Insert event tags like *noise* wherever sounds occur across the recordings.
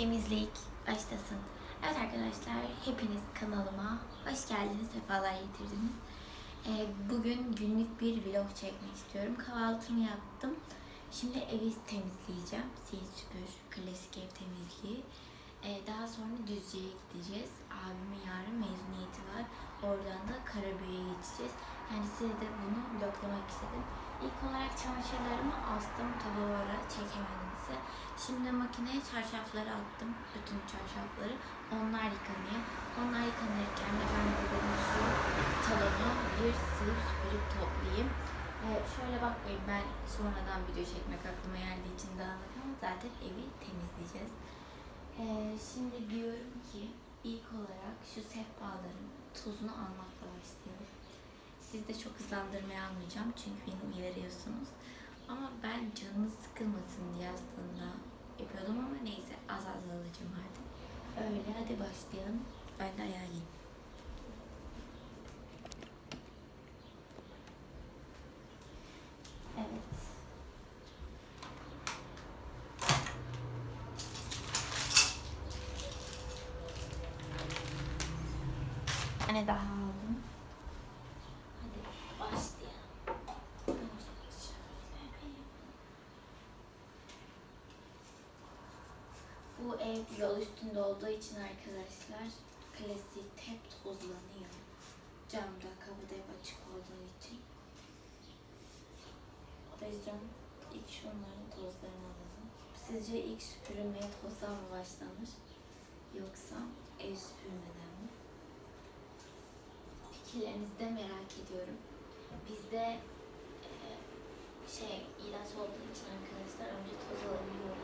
temizlik başlasın. Evet arkadaşlar hepiniz kanalıma hoş geldiniz, sefalar getirdiniz. Ee, bugün günlük bir vlog çekmek istiyorum. Kahvaltımı yaptım. Şimdi evi temizleyeceğim. Sil süpür, klasik ev temizliği. Ee, daha sonra Düzce'ye gideceğiz. Abimin yarın mezuniyeti var. Oradan da Karabük'e geçeceğiz. Yani size de bunu vloglamak istedim. İlk olarak çamaşırlarımı astım. Ara çekemedim size. Şimdi makineye çarşafları attım. Bütün çarşafları. Onlar yıkanıyor. Onlar yıkanırken de ben dedim şu salonu bir silip süpürüp toplayayım. Ee, şöyle bakmayın ben sonradan video çekmek aklıma geldiği için dağınık ama zaten evi temizleyeceğiz. Ee, şimdi diyorum ki ilk olarak şu sehpaların tozunu almakla başlayalım. Siz de çok hızlandırmaya almayacağım çünkü beni uyarıyorsunuz. Ama ben canınız sıkılmasın diye aslında yapıyordum ama neyse az az alacağım artık. Öyle hadi başlayalım. Ben de ayarlayayım. Evet. Bir tane daha aldım. Hadi başlayalım. Önce şöyle bir- Bu ev yol üstünde olduğu için arkadaşlar klasik hep tozlanıyor. Camda kapıda hep açık olduğu için. O yüzden ilk şunların tozlarını alalım. Sizce ilk süpürülmeye tozdan mı başlanır? Yoksa ev süpürmeden mi? Fikirlerinizi de merak ediyorum. Bizde e, şey ilaç olduğu için arkadaşlar önce toz alabiliyor.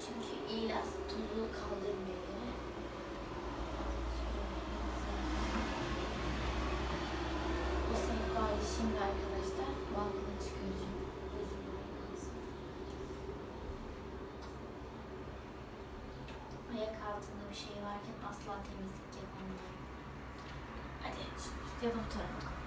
Çünkü ilaç tozu kaldırmıyor. Bu sehpayı şimdi arkadaşlar balkona vermez. Ayak altında bir şey varken asla temizlik yapamıyorum. Hadi şimdi yapalım bu tarafa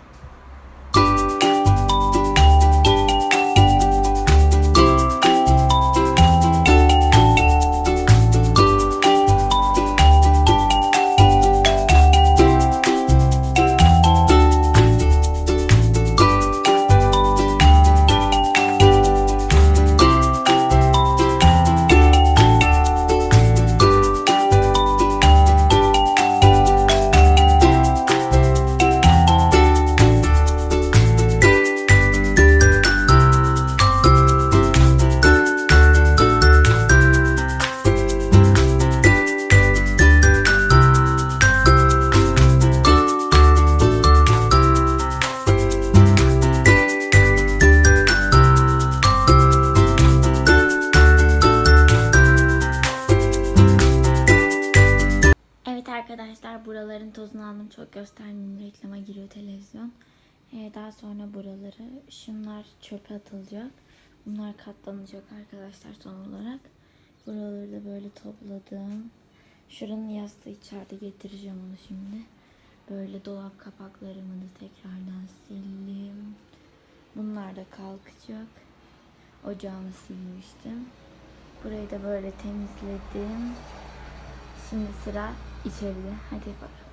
şunlar çöpe atılacak. Bunlar katlanacak arkadaşlar son olarak. Buraları da böyle topladım. Şuranın yastığı içeride getireceğim onu şimdi. Böyle dolap kapaklarımı da tekrardan sildim. Bunlar da kalkacak. Ocağımı silmiştim. Burayı da böyle temizledim. Şimdi sıra içeride. Hadi bakalım.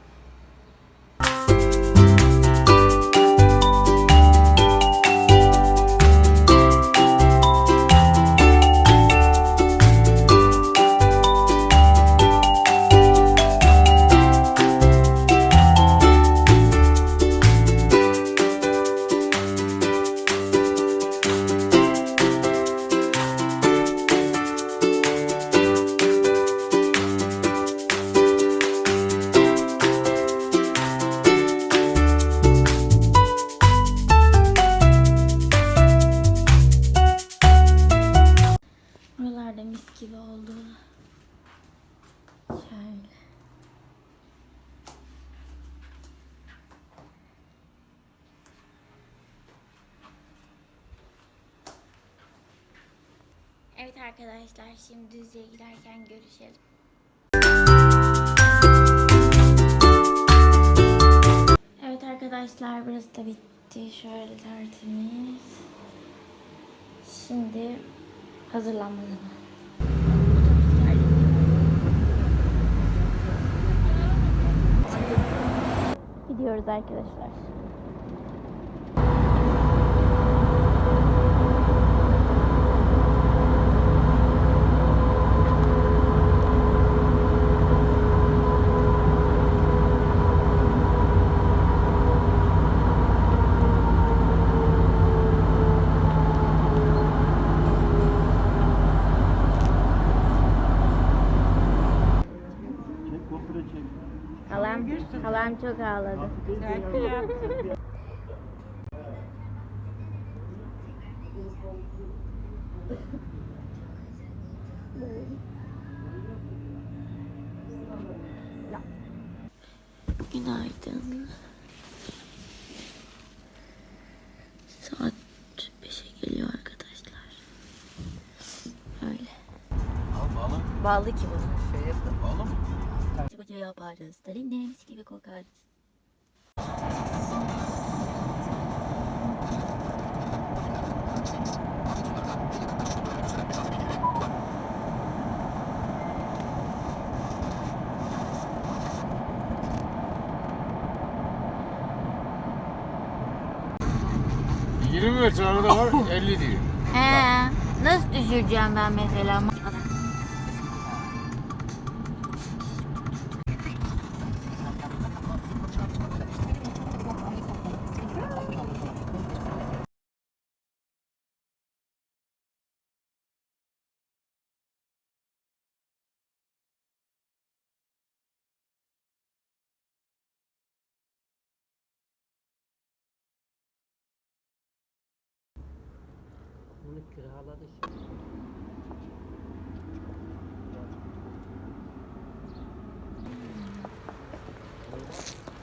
dersler biraz da bitti. Şöyle tertemiz. Şimdi hazırlanma zamanı. Gidiyoruz arkadaşlar. Halam çok ağladı. Günaydın. Saat 5'e geliyor arkadaşlar. Öyle. Al bağla. Bağlı ki bu. Bağla mı? Koca yaparız. Dalinlerimiz gibi kokarız. 20 metre arada var 50 diyor. He, nasıl düşüreceğim ben mesela?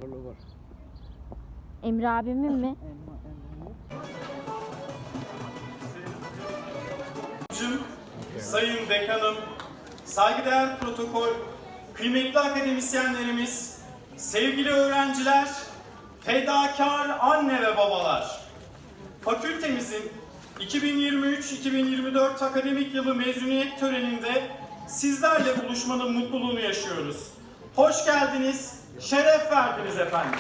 Böyle var. Emre abimin mi? Hocam, Sayın Dekanım, saygıdeğer protokol, kıymetli akademisyenlerimiz, sevgili öğrenciler, fedakar anne ve babalar. Fakültemizin 2023-2024 akademik yılı mezuniyet töreninde sizlerle buluşmanın mutluluğunu yaşıyoruz. Hoş geldiniz, şeref verdiniz efendim.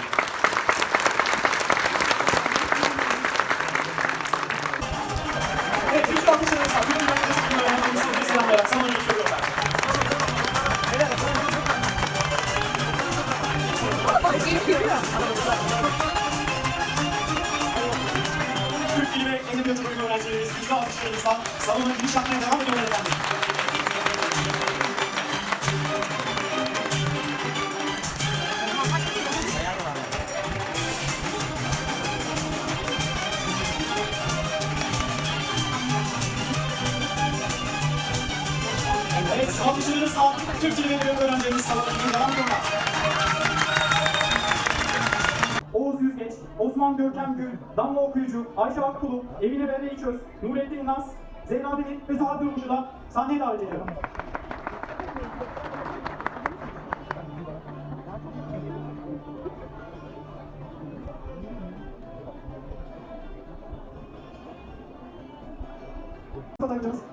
Alkışlarınızla salona giriş yapmaya devam ediyorlar efendim. Evet, alkışlarınızla Türk Dili öğrencilerimiz salona devam ediyorlar. Oğuz Yüzgeç, Osman Görkem Gül, Damla Okuyucu, Ayşe Akkulu, Emine Berre İçöz, Nurettin Naz, Zeyna Demir ve Suat Durmuş'u da sahneye davet ediyorum.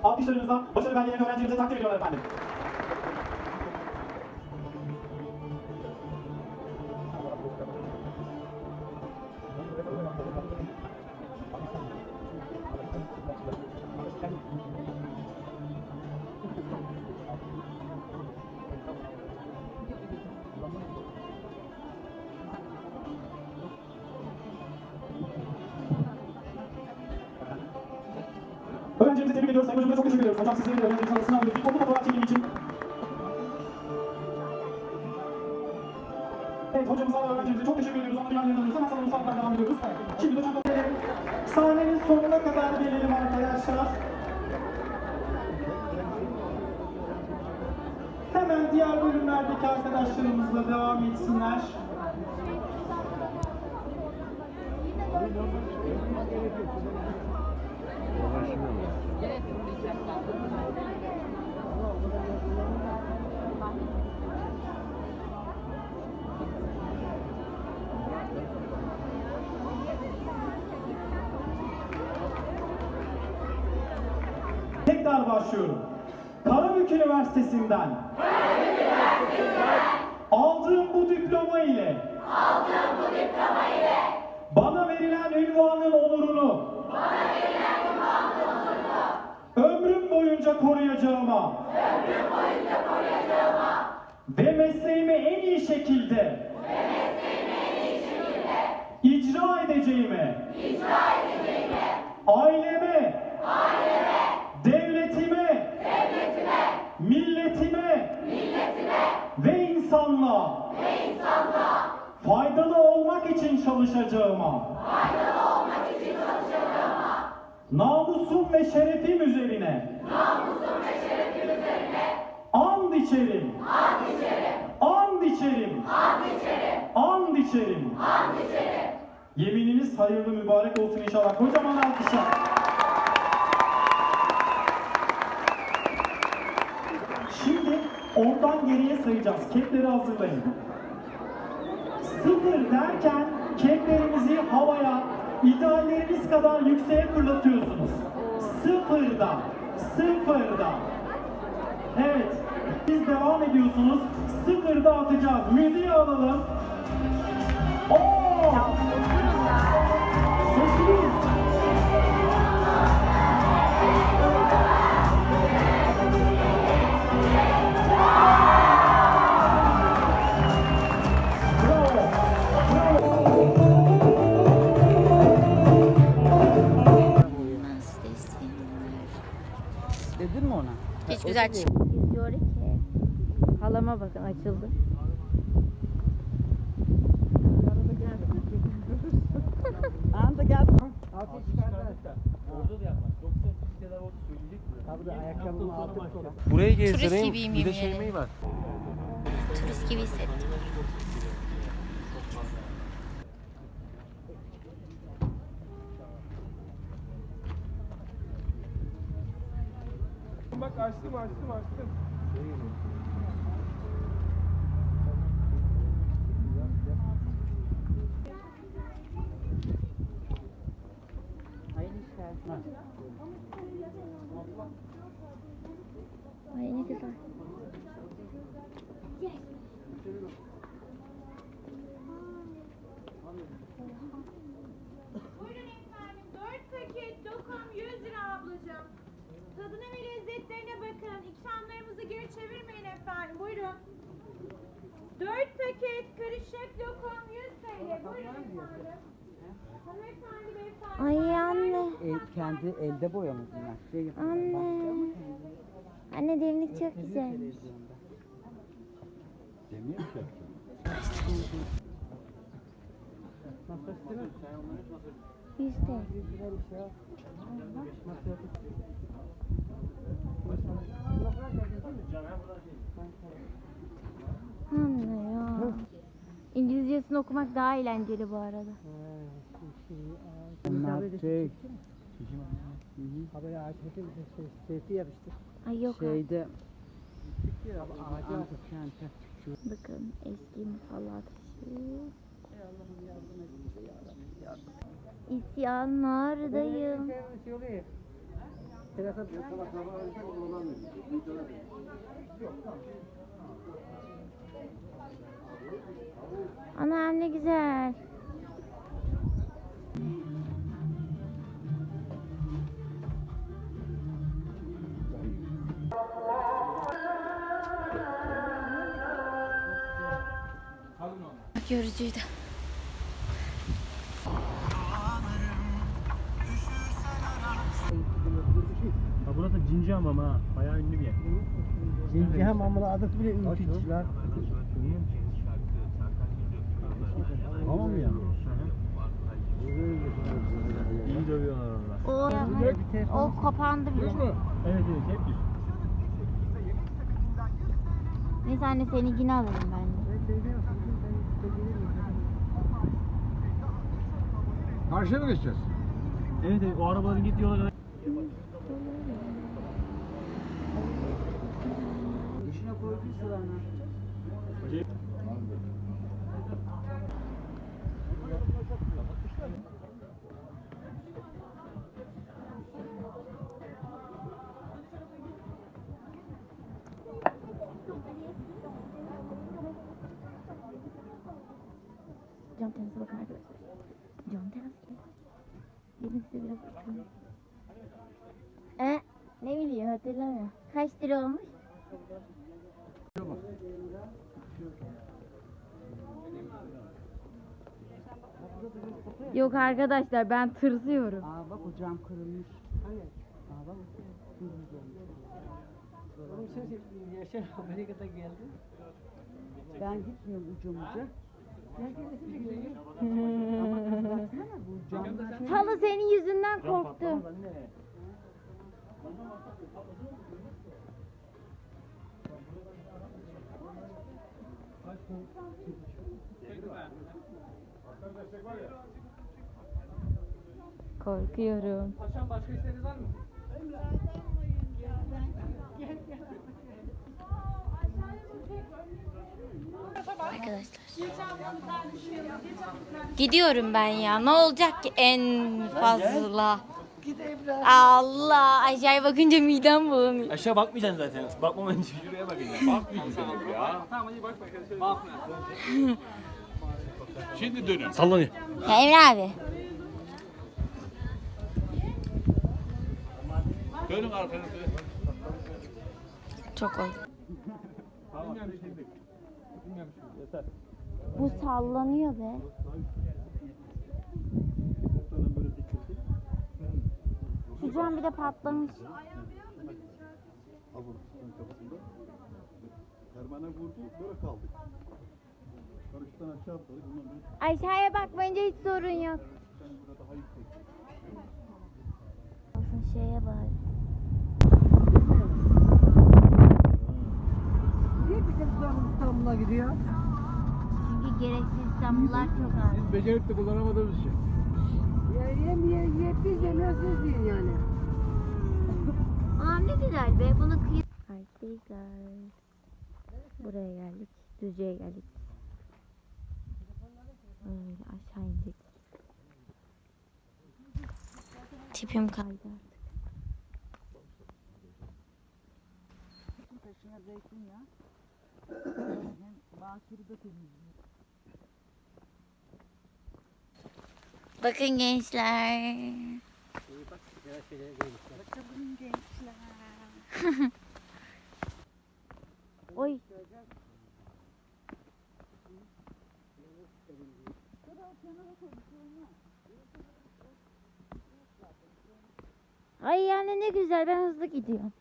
Alkışlarınızla başarı belgelerini öğrencilerimize takdim ediyorlar efendim. Öğrencimizi tebrik ediyoruz. Sayın hocamıza çok teşekkür ediyoruz. Hocam sizlerin de öğrencimizin arasından alıyoruz. Bir toplu fotoğraf çekimi için. Evet hocamıza ve öğrencimize çok teşekkür ediyoruz. Onları yanlarına alıyoruz. Hemen sana Musa'dan devam ediyoruz. Şimdi hocam. Sahnenin sonuna kadar gelelim arkadaşlar. Hemen diğer bölümlerdeki arkadaşlarımızla devam etsinler. Tekrar başlıyorum. Karabük Üniversitesi'nden aldığım bu diploma ile bana verilen ünvanın onurunu ömrüm boyunca koruyacağıma ve mesleğimi en iyi şekilde icra edeceğime aileme devletime namusum ve şerefim üzerine and içerim and içerim and içerim yemininiz hayırlı mübarek olsun inşallah kocaman alkışlar Şimdi ondan geriye sayacağız. Kepleri hazırlayın. Sıfır derken keplerinizi havaya idealleriniz kadar yükseğe fırlatıyorsunuz. Sıfırda, sıfırda. Evet, siz devam ediyorsunuz. Sıfırda atacağız. Müziği alalım. Oo! Çıktı. Diyor ki halama bakın açıldı. Anda gel. Orada da yapmaz. Yoksa Türkiye'de orada söyleyecek mi? Tabii de ayakkabımı aldım sonra. Burayı Turist gezdireyim. gibiyim Bir de yemin şey ederim. mi var? Turist gibi hissettim. Bak açtım açtım açtım. Ay ne güzel. Buyurun efendim. 4 paket dokum 100 lira ablacığım. Tadına ve lezzetlerine bakın. İkramlarımızı geri çevirmeyin efendim. Buyurun. 4 paket karışık dokum 100 TL. Buyurun efendim. Hanımefendi beyefendi. Ay anne. El, kendi elde boyamış bunlar. Şey. Anne. Anne demlik çok güzelmiş. Demir mi çekti? Yüz TL. Anne ya. İngilizcesini okumak daha eğlenceli bu arada. Şey, Haberi ağaç hepim şey, sesi yapıştır. Ay yok şeyde. Bakın eski musallat İsyanlardayım. Şey. Terasa Anam ne güzel. Yorucuydu. Ha burası Cinci Hamam ha. Bayağı ünlü bir yer. Cengi hamamına adık bile ülkücüler. Niye? Mı ya? İyi dövüyorlar orada. O, o kapandı bile. Evet evet hep düz. Neyse anne seninkini alalım ben de. Karşıya mı geçeceğiz? Evet evet o arabaların gittiği yola kadar. dışına koyduysa lan. bakın arkadaşlar. Cam teras gibi. Gelin size biraz uçurayım. E, ne bileyim hatırlamıyorum. Kaç lira olmuş? Yok arkadaşlar ben tırsıyorum. Aa bak o cam kırılmış. Aa bak. Oğlum sen Yaşar Amerika'da geldi. Ben gitmiyorum camdan şey Halı senin yüzünden korktum. *laughs* Korkuyorum. Paşam başka isteğiniz var mı? Arkadaşlar. Gidiyorum ben ya. Ne olacak ki en fazla? Allah aşağıya bakınca midem bulanıyor. Aşağı bakmayacaksın zaten. Bakmaman için şuraya bakın. Bakmayacağım ya. Tamam hadi bak bakalım. Bakma. Şimdi dönün. Sallanıyor. Ya Emre abi. Dönün arkanızı. Çok oldu. Bu sallanıyor be. Şu cam bir de patlamış. Pervane vurdu, böyle kaldık. Karıştan aşağı atladık. Bundan böyle Aşağıya bakmayınca hiç sorun yok. sen burada daha yüksek. Olsun şeye bari. Gidiyor? Çünkü gereksiz İstanbullar çok az. Biz becerip de kullanamadığımız için. Ya yemeye yettiği yemiyorsunuz diyin yani. *laughs* Aa ne güzel be bunu kıyı. Arkadaşlar. Buraya geldik. Düzce'ye geldik. Böyle aşağı indik. Tipim kaydı artık. Taşına zeytin ya. Bakır'ı da temizliyor. Bakın gençler. Bakalım gençler. Oy. Ay yani ne güzel ben hızlı gidiyorum.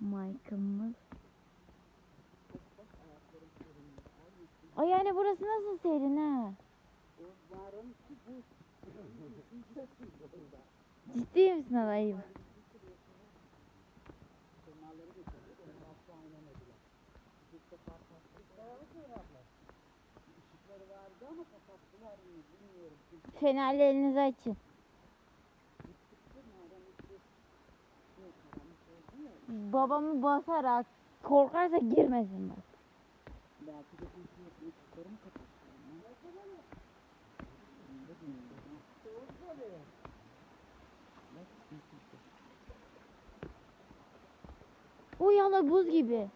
Mike'ımız. Ay yani burası nasıl serin ha? Ciddi misin alayım? Fenerlerinizi açın. Babamı basarak korkarsa girmesin bak. Hala buz gibi.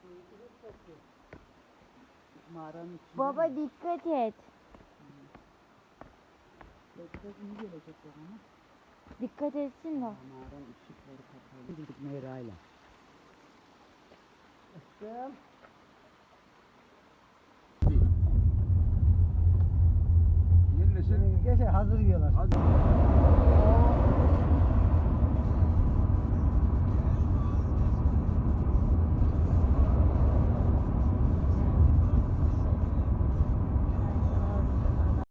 Mağaranın içinde. Baba dikkat et. İyi gelecek. Dikkat etsin de. Mağaranın ışıkları kapalı. Meyra'yla. Aşkım. Yenilesin. Geçer hazır yiyorlar.